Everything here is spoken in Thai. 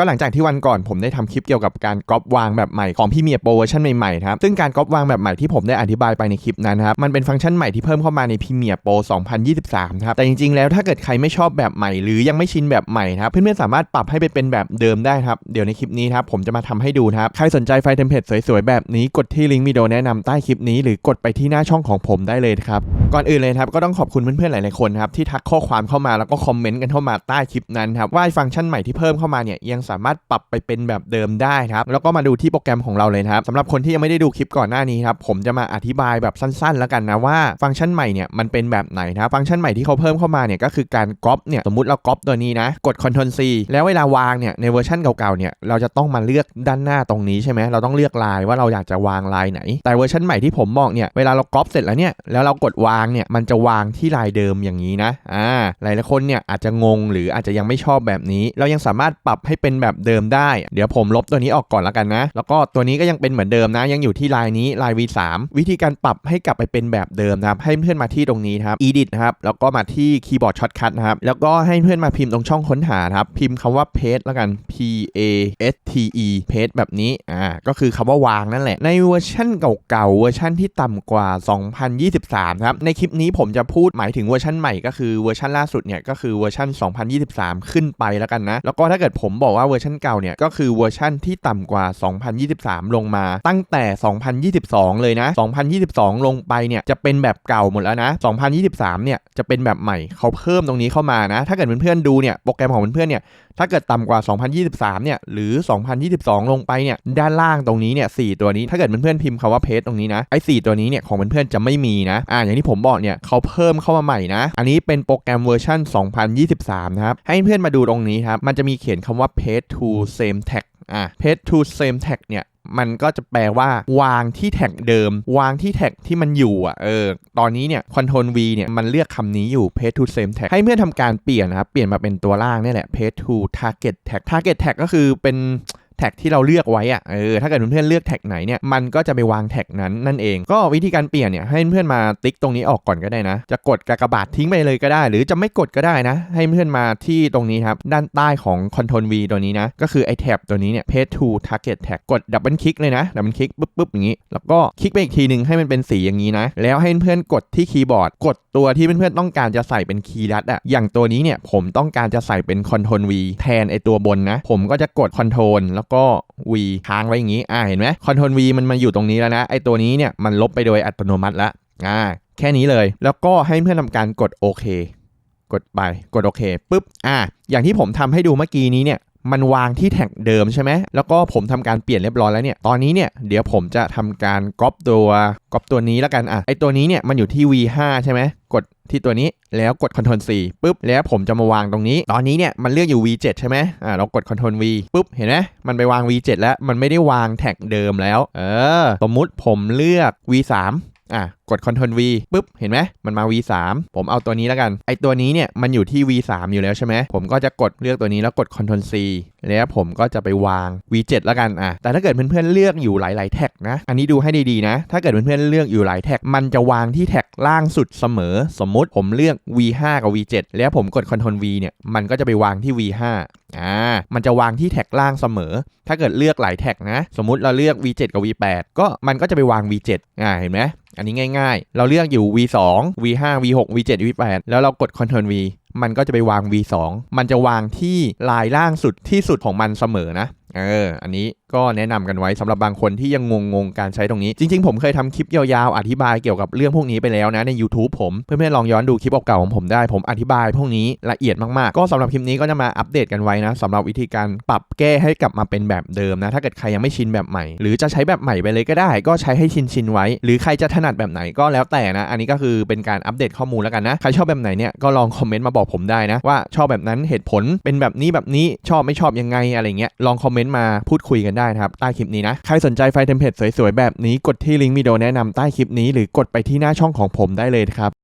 ก็หลังจากที่วันก่อนผมได้ทำคลิปเกี่ยวกับการก๊อปวางแบบใหม่ของพี่เมียโปรเวอร์ชันใหม่ๆครับซึ่งการก๊อปวางแบบใหม่ที่ผมได้อธิบายไปในคลิปนั้นครับมันเป็นฟังก์ชันใหม่ที่เพิ่มเข้ามาในพี่เมียโปร2023ครับแต่จริงๆแล้วถ้าเกิดใครไม่ชอบแบบใหม่ หรือยังไม่ชินแบบใหม่ครับเพื่อนๆสามารถปรับให้ไปเป็นแบบเดิมได้ครับเดี๋ยวในคลิปนี้ครับผมจะมาทำให้ดูครับใครสนใจไฟเทมเพลตสวยๆแบบนี้กดที่ลิงก์วิดีโอแนะนำใต้คลิปนี้ หรือกดไปที่หน้าช่องของผมได้เลยครับก่อนอื่นเลยครับก็ต้องขอบคุณเพื่อนๆหลายๆคนครับที่ทักข้อความเข้ามาแล้วก็คอมเมนต์กันเข้ามาใต้คลิปนั้นครับว่าฟังก์ชันใหม่ที่เพิ่มเข้ามาเนี่ยยังสามารถปรับไปเป็นแบบเดิมได้ครับแล้วก็มาดูที่โปรแกรมของเราเลยครับสำหรับคนที่ยังไม่ได้ดูคลิปก่อนหน้านี้ครับผมจะมาอธิบายแบบสั้น ๆ แล้วกันนะว่าฟังก์ชันใหม่เนี่ยมันเป็นแบบไหนนะฟังก์ชันใหม่ที่เขาเพิ่มเข้ามาเนี่ยก็คือการก๊อปเนี่ยสมมติเราก๊อปตัวนี้นะกด Ctrl C แล้วเวลาวางเนี่ยในเวอร์ชันเก่าๆเนี่ยเราจะต้องมาเลือกด้านหน้าตรงนี้ใช่ไหมเราต้องเลือกลายว่าเราอยากจะวางลายไหน แต่เวอร์ชันใหม่ที่ผมบอกเนี่ยเวลาเราก๊อปเสร็จแล้วเนี่ยแล้วเรากดวางเนี่ยมันจะวางที่ลายเดิมอย่างนี้นะอ่าหลายๆคนเนี่ยอาจจะงงหรืออาจจะยังไม่ชอบแบบนี้ เรายังสามารถปรับให้เป็นแบบเดิมได้ เดี๋ยวผมลบตัวนี้ออกก่อนแล้วกันนะ แล้วก็ตัวนี้ก็ยังเป็นเหมือนเดิมนะ ยังอยู่ที่ลายนี้ลาย V3 วิธีการปรับให้กลับไปเป็นแบบเดิมนะครับ ให้เพื่อนมาที่ตรงนี้ครับ edit นะครับ แล้วก็มาที่คีย์บอร์ดช็อตคัทนะครับ แล้วก็ให้เพื่อนมาพิมพ์ตรงช่องค้นหาครับ พิมพ์คำว่า paste แล้วกัน p a s t e paste แบบนี้ อ่า ก็คือคำว่าวางนั่นแหละ ในเวอร์ชันเก่าๆ เวอร์ชันที่ต่ำกว่า 2023 ครับ ในคลิปนี้ผมจะพูดหมายถึงเวอร์ชันใหม่ก็คือเวอร์ชันล่าสุดเนี่ยก็คือเวอร์ชัน2023 ขึ้นไปแล้วกันนะ แล้วก็ถ้าเกิดผมบอกว่า่าเวอร์ชันเก่าเนี่ยก็คือเวอร์ชันที่ต่ำกว่า 2023 ลงมาตั้งแต่ 2022 เลยนะ 2022 ลงไปเนี่ยจะเป็นแบบเก่าหมดแล้วนะ 2023 เนี่ยจะเป็นแบบใหม่เขาเพิ่มตรงนี้เข้ามานะ ถ้าเกิดเพื่อนๆดูเนี่ยโปรแกรมของเพื่อนๆเนี่ย ถ้าเกิดต่ำกว่า 2023 เนี่ย หรือ 2022 ลงไปเนี่ย ด้านล่างตรงนี้เนี่ยสตัวนี้ ถ้าเกิดเพื่อนๆพิมพ์คำว่าเพจตรงนี้นะ ไอ้สตัวนี้เนี่ยของเพื่อนๆจะไม่มีนะ อ่า อย่างที่ผมบอกเนี่ยเขาเพิ่มเข้ามาใหม่นะ อันนี้เป็นโปรแกรมเวอร์ชัน2023 นะครับ ให้เพื่อนมาดูตรงนี้ครับ มันจะมีเขียนคำว่า page to same tag อ่า page to same tag เนี่ย มันก็จะแปลว่าวางที่แท็กเดิม วางที่แท็กที่มันอยู่อะเออตอนนี้เนี่ย Ctrl V เนี่ยมันเลือกคำนี้อยู่ page to Same Tag ให้เพื่อนทำการเปลี่ยนนะครับ เปลี่ยนมาเป็นตัวล่างนี่แหละ page to Target Tag Target Tag ก็คือเป็น แท็กที่เราเลือกไว้อะเออถ้าเกิดเพื่อนๆเลือกแท็กไหนเนี่ยมันก็จะไปวางแท็กนั้นนั่นเอง ก็วิธีการเปลี่ยนเนี่ยให้เพื่อนมาติ๊กตรงนี้ออกก่อนก็ได้นะ จะกดกากบาททิ้งไปเลยก็ได้ หรือจะไม่กดก็ได้นะ ให้เพื่อนมาที่ตรงนี้ครับด้านใต้ของ Ctrl V ตัวนี้นะ ก็คือไอแท็บตัวนี้เนี่ย Paste to Target Tag กดดับเบิลคลิกเลยนะดับเบิลคลิกปุ๊บปุ๊บอย่างนี้ แล้วก็คลิกไปอีกทีหนึ่งให้มันเป็นสีอย่างนี้นะ แล้วให้เพื่อนกดที่คีย์บอร์ด กดตัวที่เพื่อนๆต้องการจะใส่เป็นคีย์ลัดอะอย่างตัวนี้เนี่ยผมต้องการจะใส่เป็น Ctrl V แทนไอตัวบนนะ ผมก็จะกด Ctrl แล้วก็ V ค้างไว้อย่างนี้อ่าเห็นไหมคอนโทรล v มันมาอยู่ตรงนี้แล้วนะไอตัวนี้เนี่ยมันลบไปโดยอัตโนมัติแล้วอ่าแค่นี้เลย แล้วก็ให้เพื่อนทำการกดโอเคกดไปกดโอเคปุ๊บอ่าอย่างที่ผมทำให้ดูเมื่อกี้นี้เนี่ย มันวางที่แท็กเดิมใช่ไหม แล้วก็ผมทำการเปลี่ยนเรียบร้อยแล้วเนี่ย ตอนนี้เนี่ย เดี๋ยวผมจะทำการก๊อปตัวก๊อปตัวนี้แล้วกันอะ ไอตัวนี้เนี่ยมันอยู่ที่ V5 ใช่ไหม กดที่ตัวนี้แล้วกด Ctrl C ปุ๊บ แล้วผมจะมาวางตรงนี้ ตอนนี้เนี่ยมันเลือกอยู่ V7 ใช่ไหมอ่าเรากด Ctrl V ปุ๊บ เห็นไหมมันไปวาง V7 แล้ว มันไม่ได้วางแท็กเดิมแล้ว เออ สมมุติผมเลือก V3 อะกด Ctrl V ปุ๊บ เห็นไหมมันมา V3 ผมเอาตัวนี้แล้วกัน ไอตัวนี้เนี่ยมันอยู่ที่ V3 อยู่แล้วใช่ไหมผมก็จะกดเลือกตัวนี้แล้วกด Ctrl C แล้วผมก็จะไปวาง V7 แล้วกันอะแต่ถ้าเกิดเพื่อนๆเลือกอยู่หลายๆแท็กนะ อันนี้ดูให้ดีๆนะ ถ้าเกิดเพื่อนๆเลือกอยู่หลายแท็ก มันจะวางที่แท็กล่างสุดเสมอ สมมุติผมเลือก V5 กับ V7 แล้วผมกด Ctrl V เนี่ยมันก็จะไปวางที่ V5 อ่า มันจะวางที่แท็กล่างเสมอ ถ้าเกิดเลือกหลายแท็กนะ สมมุติเราเลือก V7 กับ V8 ก็มันก็จะไปวาง V7 อ่า เห็นไหม อันนี้ง่าย ๆ เราเลือกอยู่ V2 V5 V6 V7 V8 แล้วเรากด Ctrl V มันก็จะไปวาง V2 มันจะวางที่ลายล่างสุดที่สุดของมันเสมอนะ เออ อันนี้ก็แนะนำกันไว้สำหรับบางคนที่ยังงงๆการใช้ตรงนี้ จริง ๆ ผมเคยทำคลิปยาวๆ อธิบายเกี่ยวกับเรื่องพวกนี้ไปแล้วนะ ใน YouTube ผม เพื่อนๆลองย้อนดูคลิปเก่าของผมได้ ผมอธิบายพวกนี้ละเอียดมากๆ ก็สำหรับคลิปนี้ก็จะมาอัปเดตกันไว้นะสำหรับวิธีการปรับแก้ให้กลับมาเป็นแบบเดิมนะ ถ้าเกิดใครยังไม่ชินแบบใหม่ หรือจะใช้แบบใหม่ไปเลยก็ได้ ก็ใช้ให้ชินๆไว้ หรือใครจะถนัดแบบไหนก็แล้วแต่นะ อันนี้ก็คือเป็นการอัปเดตข้อมูลแล้วกันนะ ใครชอบแบบไหนเนี่ยก็ลองคอมเมนต์มาบอกผมได้นะว่าชอบแบบนั้นเหตุผลเป็นแบบนี้แบบนี้ชอบไม่ชอบยังไงอะไรเงี้ยลองคอมเมนต์มาพูดคุยกันได้นะครับ ใต้คลิปนี้นะ ใครสนใจไฟล์เทมเพลตสวยๆ แบบนี้กดที่ลิงก์วิดีโอแนะนำใต้คลิปนี้หรือกดไปที่หน้าช่องของผมได้เลยครับ